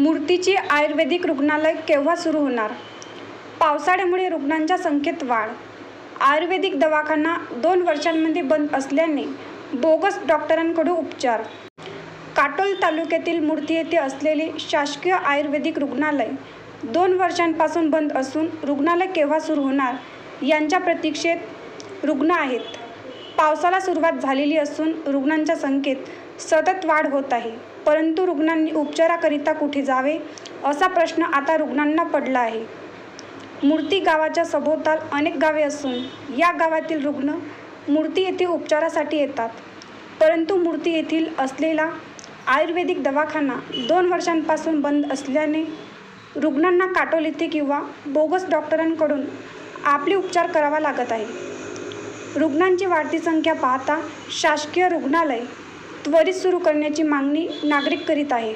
मूर्तीची आयुर्वेदिक रुग्णालय केव्हा सुरू होणार? पावसाळ्यामुळे रुग्णांच्या संख्येत वाढ. आयुर्वेदिक दवाखाना दोन वर्षांमध्ये बंद असल्याने बोगस डॉक्टरांकडून उपचार. काटोल तालुक्यातील मूर्ती येथे असलेले शासकीय आयुर्वेदिक रुग्णालय दोन वर्षांपासून बंद असून रुग्णालय केव्हा सुरू होणार? यांच्या प्रतीक्षेत रुग्ण आहेत. पावसाला सुरुवात झालेली असून रुग्णांच्या संख्येत सतत वाढ होत आहे. परंतु रुग्णांनी उपचाराकरिता कुठे जावे असा प्रश्न आता रुग्णांना पडला आहे. मूर्ती गावाच्या सभोवताल अनेक गावे असून या गावातील रुग्ण मूर्ती येथे उपचारासाठी येतात. परंतु मूर्ती येथील असलेला आयुर्वेदिक दवाखाना दोन वर्षांपासून बंद असल्याने रुग्णांना काटोल येथे किंवा बोगस डॉक्टरांकडून आपले उपचार करावा लागत आहे. रुग्णांची वाढती संख्या पाहता शासकीय रुग्णालय त्वरित सुरू करण्याची मागणी नागरिक करीत आहे.